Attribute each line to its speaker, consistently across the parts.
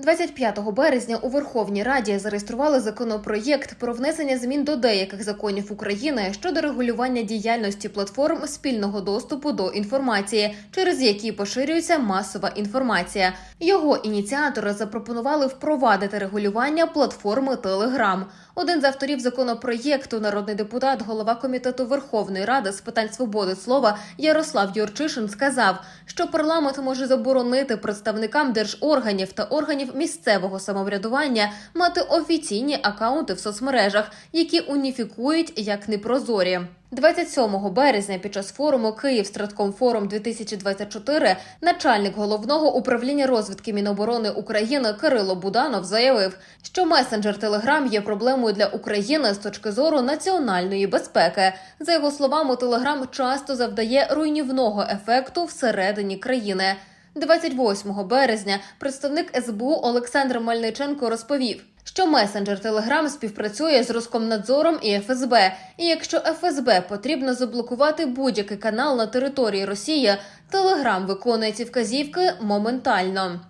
Speaker 1: 25 березня у Верховній Раді зареєстрували законопроєкт про внесення змін до деяких законів України щодо регулювання діяльності платформ спільного доступу до інформації, через які поширюється масова інформація. Його ініціатори запропонували впровадити регулювання платформи Telegram. Один з авторів законопроєкту, народний депутат, голова комітету Верховної Ради з питань свободи слова Ярослав Юрчишин сказав, що парламент може заборонити представникам держорганів та органів місцевого самоврядування мати офіційні акаунти в соцмережах, які уніфікують як непрозорі. 27 березня під час форуму Київ Страткомфорум 2024 начальник головного управління розвідки Міноборони України Кирило Буданов заявив, що месенджер Телеграм є проблемою для України з точки зору національної безпеки. За його словами, Телеграм часто завдає руйнівного ефекту всередині країни. 28 березня представник СБУ Олександр Мельниченко розповів, що месенджер Телеграм співпрацює з Роскомнадзором і ФСБ. І якщо ФСБ потрібно заблокувати будь-який канал на території Росії, Телеграм виконує ці вказівки моментально.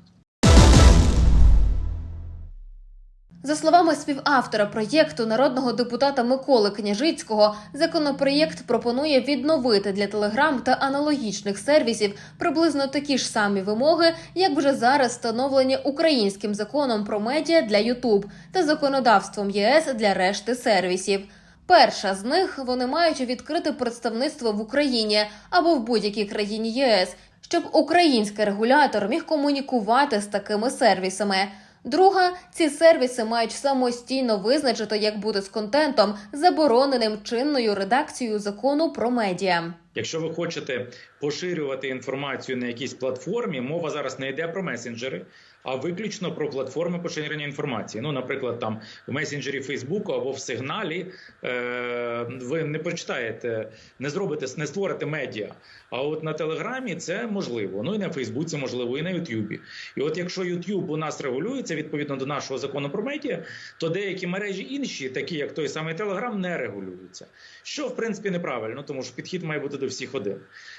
Speaker 1: За словами співавтора проєкту народного депутата Миколи Княжицького, законопроєкт пропонує відновити для Телеграм та аналогічних сервісів приблизно такі ж самі вимоги, як вже зараз встановлені українським законом про медіа для Ютуб та законодавством ЄС для решти сервісів. Перша з них вони мають відкрити представництво в Україні або в будь-якій країні ЄС, щоб український регулятор міг комунікувати з такими сервісами. Друга, ці сервіси мають самостійно визначити, як бути з контентом, забороненим чинною редакцією закону про медіа.
Speaker 2: Якщо ви хочете поширювати інформацію на якійсь платформі, мова зараз не йде про месенджери, а виключно про платформи поширення інформації. Ну, наприклад, там в месенджері Фейсбуку або в сигналі е- ви не прочитаєте, не зробите, не створите медіа. А от на Телеграмі це можливо. Ну і на Фейсбуці можливо, і на Ютубі. І от якщо Ютуб у нас регулюється відповідно до нашого закону про медіа, то деякі мережі інші, такі як той самий Телеграм, не регулюються. Що в принципі неправильно, тому що підхід має бути до всіх один.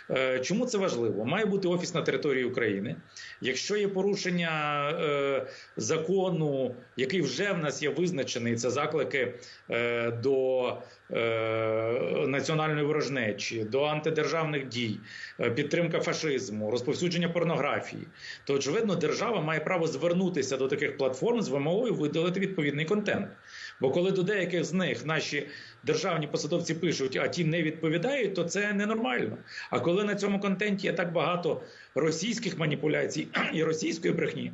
Speaker 2: Е, Чому це важливо? Має бути офіс на території України. Якщо є порушення е, закону, який вже в нас є визначений, це заклики е, до національної ворожнечі, до антидержавних дій, підтримка фашизму, розповсюдження порнографії, то очевидно держава має право звернутися до таких платформ з вимогою видалити відповідний контент. Бо коли до деяких з них наші державні посадовці пишуть, а ті не відповідають, то це ненормально. А коли на цьому контенті є так багато російських маніпуляцій і російської брехні,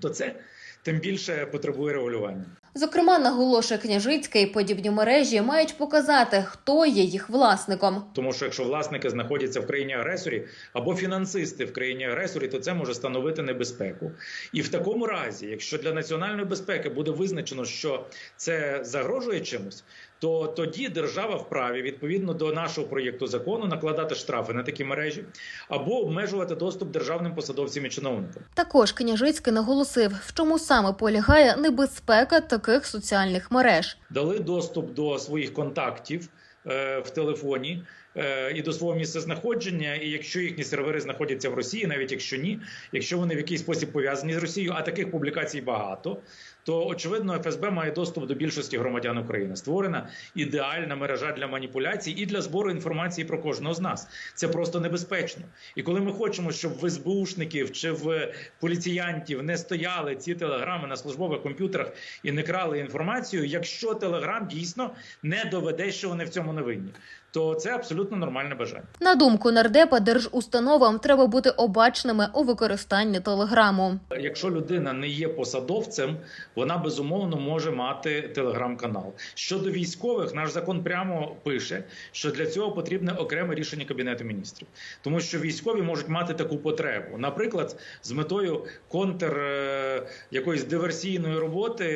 Speaker 2: то це тим більше потребує регулювання.
Speaker 1: Зокрема, наголошує Княжицький, подібні мережі мають показати, хто є їх власником.
Speaker 2: Тому що якщо власники знаходяться в країні агресорі або фінансисти в країні агресорі, то це може становити небезпеку. І в такому разі, якщо для національної безпеки буде визначено, що це загрожує чимось, то тоді держава вправі відповідно до нашого проєкту закону накладати штрафи на такі мережі або обмежувати доступ державним посадовцям і чиновникам.
Speaker 1: Також Княжицький наголосив, в чому саме полягає небезпека таких соціальних мереж.
Speaker 2: Дали доступ до своїх контактів е, в телефоні. Е, І до свого місця знаходження, і якщо їхні сервери знаходяться в Росії, навіть якщо ні, якщо вони в якийсь спосіб пов'язані з Росією, а таких публікацій багато, то очевидно ФСБ має доступ до більшості громадян України. Створена ідеальна мережа для маніпуляцій і для збору інформації про кожного з нас. Це просто небезпечно. І коли ми хочемо, щоб в СБУшників чи в поліціянтів не стояли ці телеграми на службових комп'ютерах і не крали інформацію, якщо телеграм дійсно не доведе, що вони в цьому не винні, то це абсолютно нормальне бажання.
Speaker 1: На думку нардепа, держустановам треба бути обачними у використанні телеграму.
Speaker 2: Якщо людина не є посадовцем, вона безумовно може мати телеграм-канал. Щодо військових, наш закон прямо пише, що для цього потрібне окреме рішення кабінету міністрів, тому що військові можуть мати таку потребу, наприклад, з метою контр е, якоїсь диверсійної роботи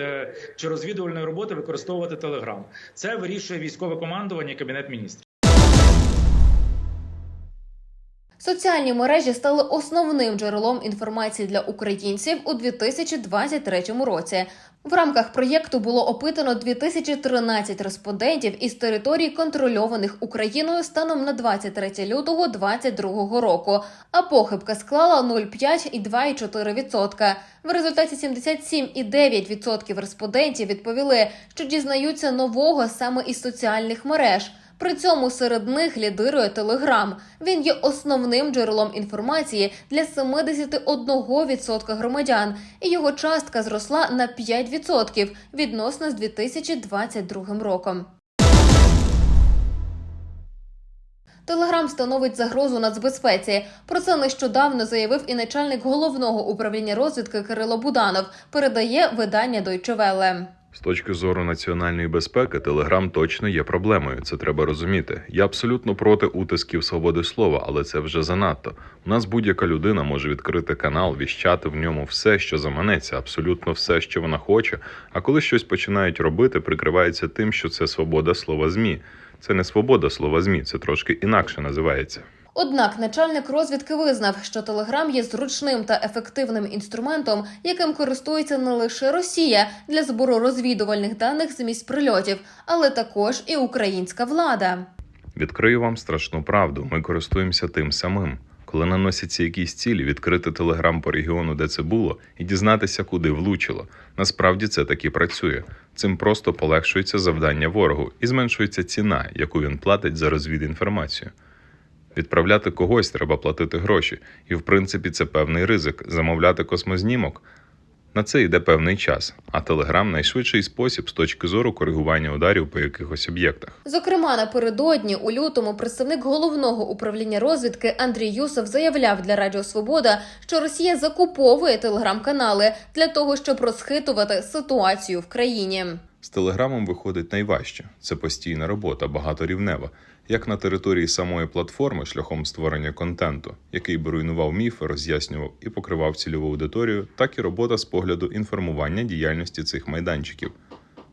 Speaker 2: е, чи розвідувальної роботи використовувати телеграм. Це вирішує військове командування і кабінет міністрів.
Speaker 1: Соціальні мережі стали основним джерелом інформації для українців у 2023 році. В рамках проєкту було опитано 2013 респондентів із територій, контрольованих Україною станом на 23 лютого 2022 року. А похибка склала 0,5 і 2,4%. В результаті 77,9% респондентів відповіли, що дізнаються нового саме із соціальних мереж. При цьому серед них лідирує Телеграм. Він є основним джерелом інформації для 71% громадян, і його частка зросла на 5% відносно з 2022 роком. Телеграм становить загрозу нацбезпеці. Про це нещодавно заявив і начальник головного управління розвідки Кирило Буданов. Передає видання Deutsche Welle.
Speaker 3: З точки зору національної безпеки, Телеграм точно є проблемою. Це треба розуміти. Я абсолютно проти утисків свободи слова, але це вже занадто. У нас будь-яка людина може відкрити канал, віщати в ньому все, що заманеться, абсолютно все, що вона хоче. А коли щось починають робити, прикривається тим, що це свобода слова змі. Це не свобода слова змі, це трошки інакше називається.
Speaker 1: Однак начальник розвідки визнав, що Телеграм є зручним та ефективним інструментом, яким користується не лише Росія для збору розвідувальних даних з місць прильотів, але також і українська влада.
Speaker 3: Відкрию вам страшну правду. Ми користуємося тим самим. Коли наносяться якісь цілі, відкрити телеграм по регіону, де це було, і дізнатися, куди влучило. Насправді це таки працює. Цим просто полегшується завдання ворогу і зменшується ціна, яку він платить за розвідінформацію. Відправляти когось треба платити гроші, і в принципі це певний ризик. Замовляти космознімок на це йде певний час, а телеграм найшвидший спосіб з точки зору коригування ударів по якихось об'єктах.
Speaker 1: Зокрема, напередодні у лютому представник головного управління розвідки Андрій Юсов заявляв для Радіо Свобода, що Росія закуповує телеграм-канали для того, щоб розхитувати ситуацію в країні.
Speaker 3: З телеграмом виходить найважче це постійна робота, багаторівнева, як на території самої платформи шляхом створення контенту, який би руйнував міфи, роз'яснював і покривав цільову аудиторію, так і робота з погляду інформування діяльності цих майданчиків.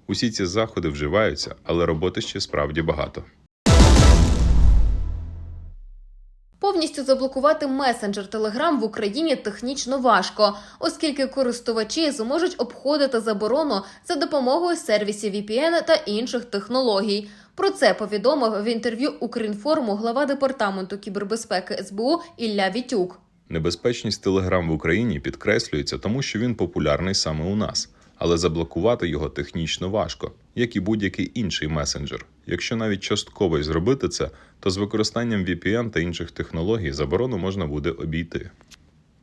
Speaker 3: Усі ці заходи вживаються, але роботи ще справді багато.
Speaker 1: Повністю заблокувати месенджер Telegram в Україні технічно важко, оскільки користувачі зможуть обходити заборону за допомогою сервісів VPN та інших технологій. Про це повідомив в інтерв'ю Укрінформу глава департаменту кібербезпеки СБУ Ілля Вітюк.
Speaker 3: Небезпечність Телеграм в Україні підкреслюється, тому що він популярний саме у нас, але заблокувати його технічно важко, як і будь-який інший месенджер. Якщо навіть частково й зробити це, то з використанням VPN та інших технологій заборону можна буде обійти.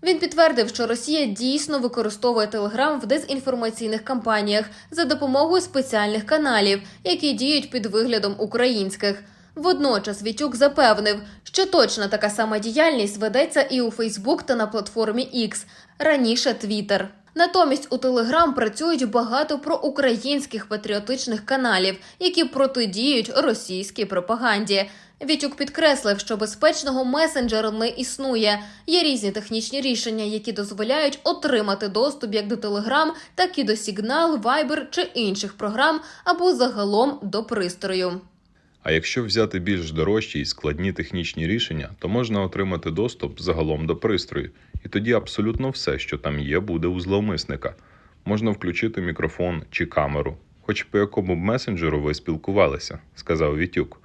Speaker 1: Він підтвердив, що Росія дійсно використовує Телеграм в дезінформаційних кампаніях за допомогою спеціальних каналів, які діють під виглядом українських. Водночас Вітюк запевнив, що точно така сама діяльність ведеться і у Фейсбук та на платформі X, раніше Твіттер. Натомість у Телеграм працюють багато проукраїнських патріотичних каналів, які протидіють російській пропаганді. Вітюк підкреслив, що безпечного месенджера не існує. Є різні технічні рішення, які дозволяють отримати доступ як до Telegram, так і до Signal, Viber чи інших програм або загалом до пристрою.
Speaker 3: А якщо взяти більш дорожчі і складні технічні рішення, то можна отримати доступ загалом до пристрою, і тоді абсолютно все, що там є, буде у зловмисника. Можна включити мікрофон чи камеру, хоч по якому б месенджеру ви спілкувалися, сказав Вітюк.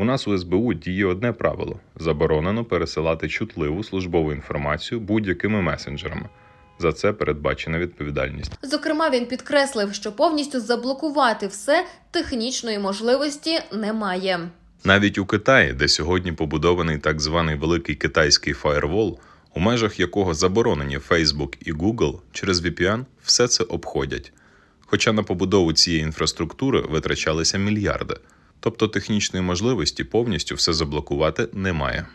Speaker 3: У нас у СБУ діє одне правило: заборонено пересилати чутливу службову інформацію будь-якими месенджерами. За це передбачена відповідальність.
Speaker 1: Зокрема, він підкреслив, що повністю заблокувати все технічної можливості немає.
Speaker 3: Навіть у Китаї, де сьогодні побудований так званий великий китайський фаєрвол, у межах якого заборонені Facebook і Google, через VPN все це обходять. Хоча на побудову цієї інфраструктури витрачалися мільярди. Тобто технічної можливості повністю все заблокувати немає.